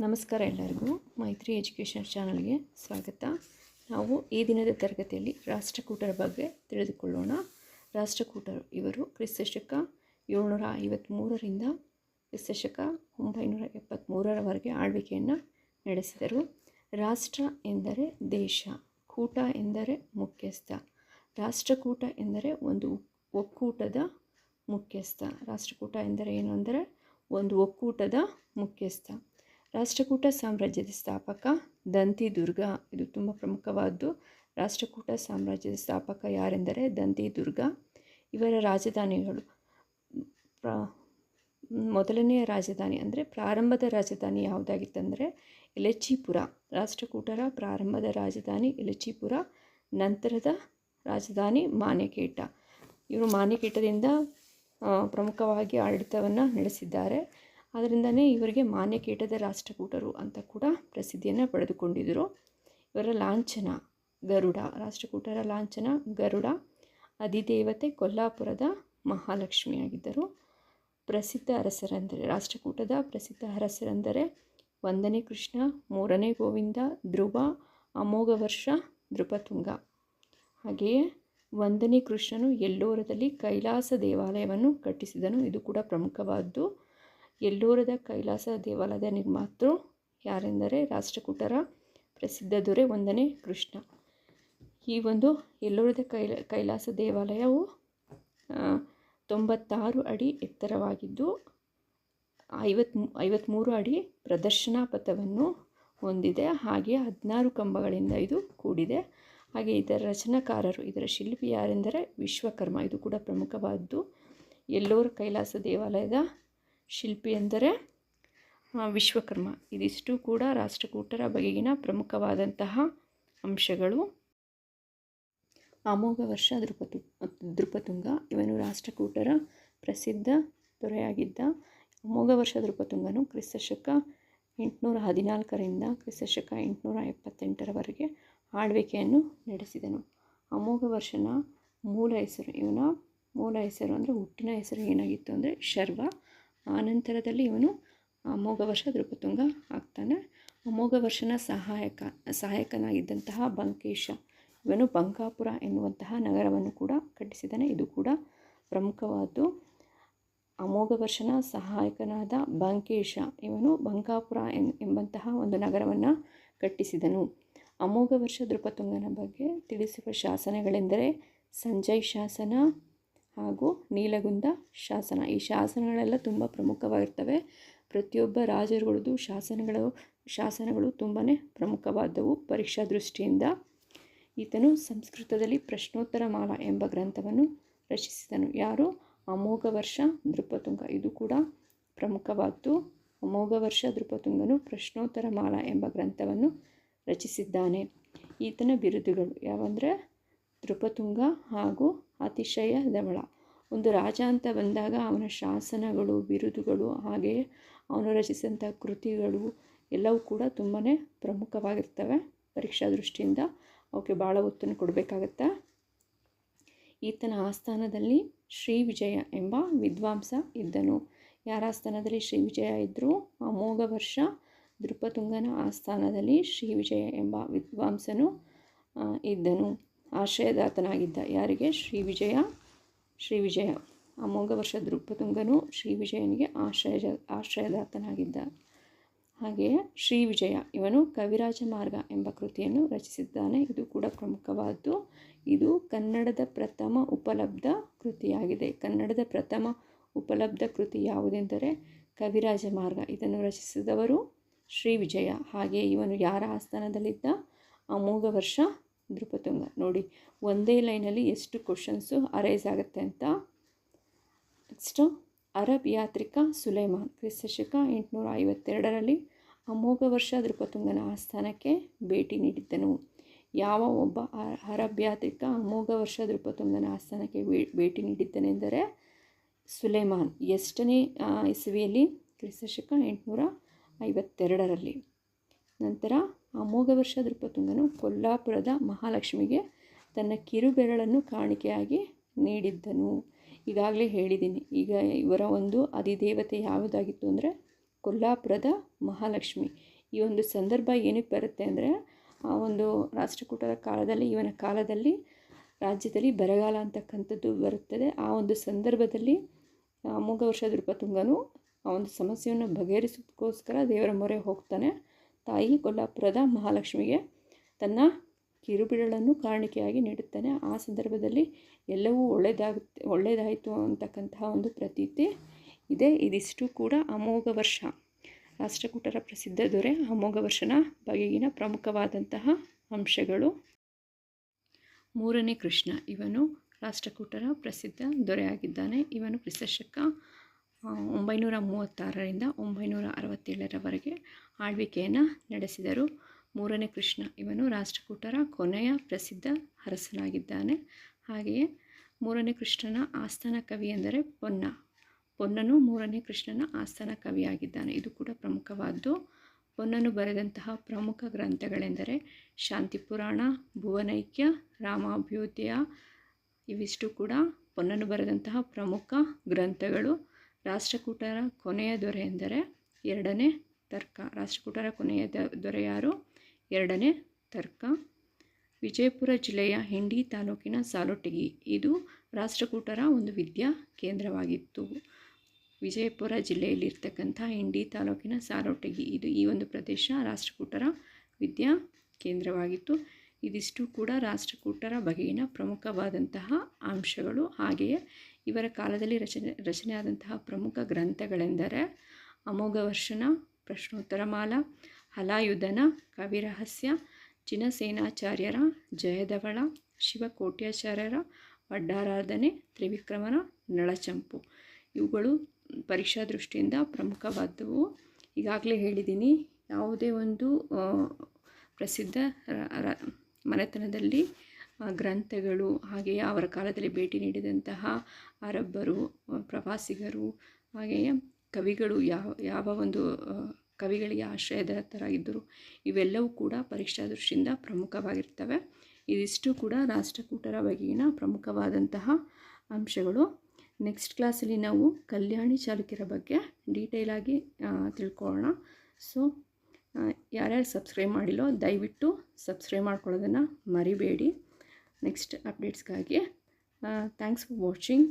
ನಮಸ್ಕಾರ ಎಲ್ಲರಿಗೂ ಮೈತ್ರಿ ಎಜುಕೇಷನ್ ಚಾನಲ್ಗೆ ಸ್ವಾಗತ. ನಾವು ಈ ದಿನದ ತರಗತಿಯಲ್ಲಿ ರಾಷ್ಟ್ರಕೂಟರ ಬಗ್ಗೆ ತಿಳಿದುಕೊಳ್ಳೋಣ. ರಾಷ್ಟ್ರಕೂಟರು ಇವರು ಕ್ರಿಸ್ತಶಕ ಏಳ್ನೂರ ಐವತ್ತ್ಮೂರರಿಂದ ಕ್ರಿಸ್ತಶಕ ಒಂಬೈನೂರ ಎಪ್ಪತ್ತ್ಮೂರರವರೆಗೆ ಆಳ್ವಿಕೆಯನ್ನು ನಡೆಸಿದರು. ರಾಷ್ಟ್ರ ಎಂದರೆ ದೇಶ, ಕೂಟ ಎಂದರೆ ಮುಖ್ಯಸ್ಥ. ರಾಷ್ಟ್ರಕೂಟ ಎಂದರೆ ಒಂದು ಒಕ್ಕೂಟದ ಮುಖ್ಯಸ್ಥ. ರಾಷ್ಟ್ರಕೂಟ ಎಂದರೆ ಏನು ಅಂದರೆ ಒಂದು ಒಕ್ಕೂಟದ ಮುಖ್ಯಸ್ಥ. ರಾಷ್ಟ್ರಕೂಟ ಸಾಮ್ರಾಜ್ಯದ ಸ್ಥಾಪಕ ದಂತಿ ದುರ್ಗ ಇದು ತುಂಬ ಪ್ರಮುಖವಾದ್ದು. ರಾಷ್ಟ್ರಕೂಟ ಸಾಮ್ರಾಜ್ಯದ ಸ್ಥಾಪಕ ಯಾರೆಂದರೆ ದಂತಿ ದುರ್ಗ ಇವರ ರಾಜಧಾನಿಗಳು ಪ್ರ ಮೊದಲನೆಯ ರಾಜಧಾನಿ ಅಂದರೆ ಪ್ರಾರಂಭದ ರಾಜಧಾನಿ ಯಾವುದಾಗಿತ್ತಂದರೆ ಎಲಚಿಪುರ ರಾಷ್ಟ್ರಕೂಟರ ಪ್ರಾರಂಭದ ರಾಜಧಾನಿ ಎಲಚಿಪುರ ನಂತರದ ರಾಜಧಾನಿ ಮಾನ್ಯಕೇಟ ಇವರು ಮಾನ್ಯಕೇಟದಿಂದ ಪ್ರಮುಖವಾಗಿ ಆಡಳಿತವನ್ನು ನಡೆಸಿದ್ದಾರೆ. ಅದರಿಂದನೇ ಇವರಿಗೆ ಮಾನ್ಯ ಕೇಟದ ರಾಷ್ಟ್ರಕೂಟರು ಅಂತ ಕೂಡ ಪ್ರಸಿದ್ಧಿಯನ್ನು ಪಡೆದುಕೊಂಡಿದ್ದರು ಇವರ ಲಾಂಛನ ಗರುಡ, ರಾಷ್ಟ್ರಕೂಟರ ಲಾಂಛನ ಗರುಡ, ಅಧಿದೇವತೆ ಕೊಲ್ಲಾಪುರದ ಮಹಾಲಕ್ಷ್ಮಿಯಾಗಿದ್ದರು. ಪ್ರಸಿದ್ಧ ಅರಸರೆಂದರೆ, ರಾಷ್ಟ್ರಕೂಟದ ಪ್ರಸಿದ್ಧ ಅರಸರೆಂದರೆ ಒಂದನೇ ಕೃಷ್ಣ, ಮೂರನೇ ಗೋವಿಂದ, ಧ್ರುವ, ಅಮೋಘ ವರ್ಷ ನೃಪತುಂಗ ಹಾಗೆಯೇ ಒಂದನೇ ಕೃಷ್ಣನು ಎಲ್ಲೋರದಲ್ಲಿ ಕೈಲಾಸ ದೇವಾಲಯವನ್ನು ಕಟ್ಟಿಸಿದನು. ಇದು ಕೂಡ ಪ್ರಮುಖವಾದ್ದು. ಎಲ್ಲೋರದ ಕೈಲಾಸ ದೇವಾಲಯದ ನಿರ್ಮಾತೃ ಯಾರೆಂದರೆ ರಾಷ್ಟ್ರಕೂಟರ ಪ್ರಸಿದ್ಧ ದೊರೆ ಒಂದನೇ ಕೃಷ್ಣ. ಈ ಒಂದು ಎಲ್ಲೋರದ ಕೈಲ, ಕೈಲಾಸ ದೇವಾಲಯವು ತೊಂಬತ್ತಾರು ಅಡಿ ಎತ್ತರವಾಗಿದ್ದು, ಐವತ್ ಐವತ್ತ್ಮೂರು ಅಡಿ ಪ್ರದರ್ಶನ ಪಥವನ್ನು ಹೊಂದಿದೆ. ಹಾಗೆ ಹದಿನಾರು ಕಂಬಗಳಿಂದ ಇದು ಕೂಡಿದೆ. ಹಾಗೆ ಇದರ ರಚನಾಕಾರರು, ಇದರ ಶಿಲ್ಪಿ ಯಾರೆಂದರೆ ವಿಶ್ವಕರ್ಮ. ಇದು ಕೂಡ ಪ್ರಮುಖವಾದ್ದು. ಎಲ್ಲೋರ ಕೈಲಾಸ ದೇವಾಲಯದ ಶಿಲ್ಪಿ ಎಂದರೆ ವಿಶ್ವಕರ್ಮ. ಇದಿಷ್ಟು ಕೂಡ ರಾಷ್ಟ್ರಕೂಟರ ಬಗೆಗಿನ ಪ್ರಮುಖವಾದಂತಹ ಅಂಶಗಳು. ಅಮೋಘ ವರ್ಷ ದೃಪತು ದೃಪತುಂಗ ಇವನು ರಾಷ್ಟ್ರಕೂಟರ ಪ್ರಸಿದ್ಧ ದೊರೆಯಾಗಿದ್ದ. ಅಮೋಘ ವರ್ಷ ದೃಪತುಂಗನು ಕ್ರಿಸ್ತಶಕ ಎಂಟುನೂರ ಹದಿನಾಲ್ಕರಿಂದ ಕ್ರಿಸ್ತಶಕ ಎಂಟುನೂರ ಎಪ್ಪತ್ತೆಂಟರವರೆಗೆ ಆಳ್ವಿಕೆಯನ್ನು ನಡೆಸಿದನು. ಅಮೋಘ ವರ್ಷನ ಮೂಲ ಹೆಸರು ಇವನ, ಮೂಲ ಹೆಸರು ಅಂದರೆ ಹುಟ್ಟಿನ ಹೆಸರು ಏನಾಗಿತ್ತು ಅಂದರೆ ಶರ್ವ. ಆನಂತರದಲ್ಲಿ ಇವನು ಅಮೋಘ ವರ್ಷ ದೃಪತುಂಗ ಆಗ್ತಾನೆ. ಅಮೋಘ ವರ್ಷನ ಸಹಾಯಕ, ಸಹಾಯಕನಾಗಿದ್ದಂತಹ ಬಂಕೇಶ, ಇವನು ಬಂಕಾಪುರ ಎನ್ನುವಂತಹ ನಗರವನ್ನು ಕೂಡ ಕಟ್ಟಿಸಿದ್ದಾನೆ. ಇದು ಕೂಡ ಪ್ರಮುಖವಾದ್ದು. ಅಮೋಘ ವರ್ಷನ ಸಹಾಯಕನಾದ ಬಂಕೇಶ, ಇವನು ಬಂಕಾಪುರ ಎನ್, ಎಂಬಂತಹ ಒಂದು ನಗರವನ್ನು ಕಟ್ಟಿಸಿದನು. ಅಮೋಘ ವರ್ಷ ದೃಪತುಂಗನ ಬಗ್ಗೆ ತಿಳಿಸುವ ಶಾಸನಗಳೆಂದರೆ, ಸಂಜಯ್ ಶಾಸನ ಹಾಗೂ ನೀಲಗುಂದ ಶಾಸನ. ಈ ಶಾಸನಗಳೆಲ್ಲ ತುಂಬ ಪ್ರಮುಖವಾಗಿರ್ತವೆ. ಪ್ರತಿಯೊಬ್ಬ ರಾಜರುಗಳದ್ದು ಶಾಸನಗಳು ಶಾಸನಗಳು ತುಂಬಾ ಪ್ರಮುಖವಾದವು ಪರೀಕ್ಷಾ ದೃಷ್ಟಿಯಿಂದ. ಈತನು ಸಂಸ್ಕೃತದಲ್ಲಿ ಪ್ರಶ್ನೋತ್ತರ ಮಾಲ ಎಂಬ ಗ್ರಂಥವನ್ನು ರಚಿಸಿದನು. ಯಾರು? ಅಮೋಘ ವರ್ಷ ನೃಪತುಂಗ. ಇದು ಕೂಡ ಪ್ರಮುಖವಾದ್ದು. ಅಮೋಘ ವರ್ಷ ನೃಪತುಂಗನು ಪ್ರಶ್ನೋತ್ತರ ಮಾಲ ಎಂಬ ಗ್ರಂಥವನ್ನು ರಚಿಸಿದ್ದಾನೆ. ಈತನ ಬಿರುದುಗಳು ಯಾವಂದರೆ? ನೃಪತುಂಗ ಹಾಗೂ ಅತಿಶಯ ಧವಳ ಒಂದು ರಾಜ ಅಂತ ಬಂದಾಗ ಅವನ ಶಾಸನಗಳು, ಬಿರುದುಗಳು ಹಾಗೆಯೇ ಅವನು ರಚಿಸಿದಂಥ ಕೃತಿಗಳು ಎಲ್ಲವೂ ಕೂಡ ತುಂಬಾ ಪ್ರಮುಖವಾಗಿರ್ತವೆ. ಪರೀಕ್ಷಾ ದೃಷ್ಟಿಯಿಂದ ಅವಕ್ಕೆ ಭಾಳ ಒತ್ತನ್ನು ಕೊಡಬೇಕಾಗತ್ತೆ? ಈತನ ಆಸ್ಥಾನದಲ್ಲಿ ಶ್ರೀ ವಿಜಯ ಎಂಬ ವಿದ್ವಾಂಸ ಇದ್ದನು. ಯಾರ ಆಸ್ಥಾನದಲ್ಲಿ ಶ್ರೀ ವಿಜಯ ಇದ್ದರು ಅಮೋಘ ವರ್ಷ ದೃಪತುಂಗನ ಆಸ್ಥಾನದಲ್ಲಿ ಶ್ರೀ ವಿಜಯ ಎಂಬ ವಿದ್ವಾಂಸನು ಇದ್ದನು. ಆಶ್ರಯದಾತನಾಗಿದ್ದ ಯಾರಿಗೆ? ಶ್ರೀ ವಿಜಯ ಶ್ರೀ ವಿಜಯ. ಅಮೋಘ ವರ್ಷ ದೃಪತುಂಗನು ಶ್ರೀ ವಿಜಯನಿಗೆ ಆಶ್ರಯ ಆಶ್ರಯದಾತನಾಗಿದ್ದ. ಹಾಗೆಯೇ ಶ್ರೀ ವಿಜಯ, ಇವನು ಕವಿರಾಜ ಮಾರ್ಗ ಎಂಬ ಕೃತಿಯನ್ನು ರಚಿಸಿದ್ದಾನೆ. ಇದು ಕೂಡ ಪ್ರಮುಖವಾದ್ದು. ಇದು ಕನ್ನಡದ ಪ್ರಥಮ ಉಪಲಬ್ಧ ಕೃತಿಯಾಗಿದೆ. ಕನ್ನಡದ ಪ್ರಥಮ ಉಪಲಬ್ಧ ಕೃತಿ ಯಾವುದೆಂದರೆ ಕವಿರಾಜ ಮಾರ್ಗ. ಇದನ್ನು ರಚಿಸಿದವರು ಶ್ರೀ ವಿಜಯ. ಹಾಗೆಯೇ ಇವನು ಯಾರ ಆಸ್ಥಾನದಲ್ಲಿದ್ದ? ಅಮೋಘ ವರ್ಷ ನೃಪತುಂಗ ನೋಡಿ, ಒಂದೇ ಲೈನಲ್ಲಿ ಎಷ್ಟು ಕ್ವಶನ್ಸು ಅರೈಸ್ ಆಗುತ್ತೆ ಅಂತ. ನೆಕ್ಸ್ಟು ಅರಬ್ ಯಾತ್ರಿಕ ಸುಲೈಮಾನ್, ಕ್ರಿಸ್ತಶಕ ಎಂಟುನೂರ ಐವತ್ತೆರಡರಲ್ಲಿ ಅಮೋಘ ವರ್ಷ ನೃಪತುಂಗನ ಆಸ್ಥಾನಕ್ಕೆ ಭೇಟಿ ನೀಡಿದ್ದನು. ಯಾವ ಒಬ್ಬ ಅರಬ್ ಯಾತ್ರಿಕ ಅಮೋಘ ವರ್ಷ ನೃಪತುಂಗನ ಆಸ್ಥಾನಕ್ಕೆ ಭೇಟಿ ನೀಡಿದ್ದನೆಂದರೆ ಸುಲೈಮಾನ್. ಎಷ್ಟನೇ ಇಸವಿಯಲ್ಲಿ ಕ್ರಿಸ್ತಶಕ ಎಂಟುನೂರ ಐವತ್ತೆರಡರಲ್ಲಿ ನಂತರ ಅಮೋಘ ವರ್ಷ ನೃಪತುಂಗನು ಕೊಲ್ಲಾಪುರದ ಮಹಾಲಕ್ಷ್ಮಿಗೆ ತನ್ನ ಕಿರುಬೆರಳನ್ನು ಕಾಣಿಕೆಯಾಗಿ ನೀಡಿದ್ದನು. ಈಗಾಗಲೇ ಹೇಳಿದ್ದೀನಿ, ಈಗ ಇವರ ಒಂದು ಅಧಿದೇವತೆ ಯಾವುದಾಗಿತ್ತು ಅಂದರೆ ಕೊಲ್ಲಾಪುರದ ಮಹಾಲಕ್ಷ್ಮಿ. ಈ ಒಂದು ಸಂದರ್ಭ ಏನಕ್ಕೆ ಬರುತ್ತೆ ಅಂದರೆ, ಆ ಒಂದು ರಾಷ್ಟ್ರಕೂಟರ ಕಾಲದಲ್ಲಿ, ಇವನ ಕಾಲದಲ್ಲಿ, ರಾಜ್ಯದಲ್ಲಿ ಬರಗಾಲ ಅಂತಕ್ಕಂಥದ್ದು ಬರುತ್ತದೆ. ಆ ಒಂದು ಸಂದರ್ಭದಲ್ಲಿ ಅಮೋಘ ವರ್ಷ ದೃಪತುಂಗನು ಆ ಒಂದು ಸಮಸ್ಯೆಯನ್ನು ಬಗೆಹರಿಸೋದಕ್ಕೋಸ್ಕರ ದೇವರ ಮೊರೆ ಹೋಗ್ತಾನೆ. ತಾಯಿ ಕೊಲ್ಲಾಪುರದ ಮಹಾಲಕ್ಷ್ಮಿಗೆ ತನ್ನ ಕಿರುಬಿಡಳನ್ನು ಕಾರಣಿಕೆಯಾಗಿ ನೀಡುತ್ತಾನೆ. ಆ ಸಂದರ್ಭದಲ್ಲಿ ಎಲ್ಲವೂ ಒಳ್ಳೆಯದಾಗುತ್ತೆ ಒಳ್ಳೆಯದಾಯಿತು ಅಂತಕ್ಕಂತಹ ಒಂದು ಪ್ರತೀತಿ ಇದೆ. ಇದಿಷ್ಟು ಕೂಡ ಅಮೋಘ ವರ್ಷ. ರಾಷ್ಟ್ರಕೂಟರ ಪ್ರಸಿದ್ಧ ದೊರೆ ಅಮೋಘ ವರ್ಷನ ಬಗೆಗಿನ ಪ್ರಮುಖವಾದಂತಹ ಅಂಶಗಳು. ಮೂರನೇ ಕೃಷ್ಣ. ಇವನು ರಾಷ್ಟ್ರಕೂಟರ ಪ್ರಸಿದ್ಧ ದೊರೆಯಾಗಿದ್ದಾನೆ. ಇವನು ಕ್ರಿಸ್ತಶಕ ಒಂಬೈನೂರ ಮೂವತ್ತಾರರಿಂದ ಒಂಬೈನೂರ ಅರವತ್ತೇಳರವರೆಗೆ ಆಳ್ವಿಕೆಯನ್ನು ನಡೆಸಿದರು. ಮೂರನೇ ಕೃಷ್ಣ ಇವನು ರಾಷ್ಟ್ರಕೂಟರ ಕೊನೆಯ ಪ್ರಸಿದ್ಧ ಅರಸನಾಗಿದ್ದಾನೆ. ಹಾಗೆಯೇ ಮೂರನೇ ಕೃಷ್ಣನ ಆಸ್ಥಾನ ಕವಿ ಎಂದರೆ ಪೊನ್ನ. ಪೊನ್ನನು ಮೂರನೇ ಕೃಷ್ಣನ ಆಸ್ಥಾನ ಕವಿಯಾಗಿದ್ದಾನೆ. ಇದು ಕೂಡ ಪ್ರಮುಖವಾದ್ದು. ಪೊನ್ನನು ಬರೆದಂತಹ ಪ್ರಮುಖ ಗ್ರಂಥಗಳೆಂದರೆ ಶಾಂತಿ ಪುರಾಣ ಭುವನೈಕ್ಯ, ರಾಮಾಭ್ಯುದಯ, ಇವಿಷ್ಟು ಕೂಡ ಪೊನ್ನನು ಬರೆದಂತಹ ಪ್ರಮುಖ ಗ್ರಂಥಗಳು. ರಾಷ್ಟ್ರಕೂಟರ ಕೊನೆಯ ದೊರೆ ಎಂದರೆ ಎರಡನೇ ತರ್ಕ. ರಾಷ್ಟ್ರಕೂಟರ ಕೊನೆಯ ದೊರೆ ಯಾರು? ಎರಡನೇ ತರ್ಕ. ವಿಜಯಪುರ ಜಿಲ್ಲೆಯ ಹಿಂಡಿ ತಾಲೂಕಿನ ಸಾಲೊಟ್ಟಿಗಿ. ಇದು ರಾಷ್ಟ್ರಕೂಟರ ಒಂದು ವಿದ್ಯಾ ಕೇಂದ್ರವಾಗಿತ್ತು. ವಿಜಯಪುರ ಜಿಲ್ಲೆಯಲ್ಲಿರ್ತಕ್ಕಂಥ ಹಿಂಡಿ ತಾಲೂಕಿನ ಸಾಲೊಟ್ಟಿಗಿ. ಇದು ಈ ಒಂದು ಪ್ರದೇಶ ರಾಷ್ಟ್ರಕೂಟರ ವಿದ್ಯಾ ಕೇಂದ್ರವಾಗಿತ್ತು. ಇದಿಷ್ಟು ಕೂಡ ರಾಷ್ಟ್ರಕೂಟರ ಬಗೆಗಿನ ಪ್ರಮುಖವಾದಂತಹ ಅಂಶಗಳು. ಹಾಗೆಯೇ ಇವರ ಕಾಲದಲ್ಲಿ ರಚನೆ, ರಚನೆಯಾದಂತಹ ಪ್ರಮುಖ ಗ್ರಂಥಗಳೆಂದರೆ ಅಮೋಘವರ್ಷನ, ಪ್ರಶ್ನೋತ್ತರಮಾಲ, ಹಲಾಯುಧನ, ಕವಿರಹಸ್ಯ, ಚಿನಸೇನಾಚಾರ್ಯರ, ಜಯಧವಳ, ಶಿವಕೋಟ್ಯಾಚಾರ್ಯರ ವಡ್ಡಾರಾಧನೆ ತ್ರಿವಿಕ್ರಮನ ನಳಚಂಪು. ಇವುಗಳು ಪರೀಕ್ಷಾ ದೃಷ್ಟಿಯಿಂದ ಪ್ರಮುಖವಾದವು. ಈಗಾಗಲೇ ಹೇಳಿದ್ದೀನಿ, ಯಾವುದೇ ಒಂದು ಪ್ರಸಿದ್ಧ ಮನೆತನದಲ್ಲಿ ಗ್ರಂಥಗಳು ಹಾಗೆಯೇ ಅವರ ಕಾಲದಲ್ಲಿ ಭೇಟಿ ನೀಡಿದಂತಹ ಅರಬ್ಬರು, ಪ್ರವಾಸಿಗರು, ಹಾಗೆಯೇ ಕವಿಗಳು ಯಾವ ಯಾವ ಒಂದು ಕವಿಗಳಿಗೆ ಆಶ್ರಯದತ್ತರಾಗಿದ್ದರು. ಇವೆಲ್ಲವೂ ಕೂಡ ಪರೀಕ್ಷಾ ದೃಷ್ಟಿಯಿಂದ ಪ್ರಮುಖವಾಗಿರ್ತವೆ. ಇದಿಷ್ಟು ಕೂಡ ರಾಷ್ಟ್ರಕೂಟರ ಬಗೆಗಿನ ಪ್ರಮುಖವಾದಂತಹ ಅಂಶಗಳು. ನೆಕ್ಸ್ಟ್ ಕ್ಲಾಸಲ್ಲಿ ನಾವು ಕಲ್ಯಾಣಿ ಚಾಲುಕ್ಯರ ಬಗ್ಗೆ ಡೀಟೇಲಾಗಿ ತಿಳ್ಕೊಳ್ಳೋಣ. ಸೊ ಯಾರ್ಯಾರು ಸಬ್ಸ್ಕ್ರೈಬ್ ಮಾಡಿಲ್ಲೋ ದಯವಿಟ್ಟು ಸಬ್ಸ್ಕ್ರೈಬ್ ಮಾಡ್ಕೊಳ್ಳೋದನ್ನು ಮರಿಬೇಡಿ. ನೆಕ್ಸ್ಟ್ ಅಪ್ಡೇಟ್ಸ್ಗಾಗಿ ಥ್ಯಾಂಕ್ಸ್ ಫಾರ್ ವಾಚಿಂಗ್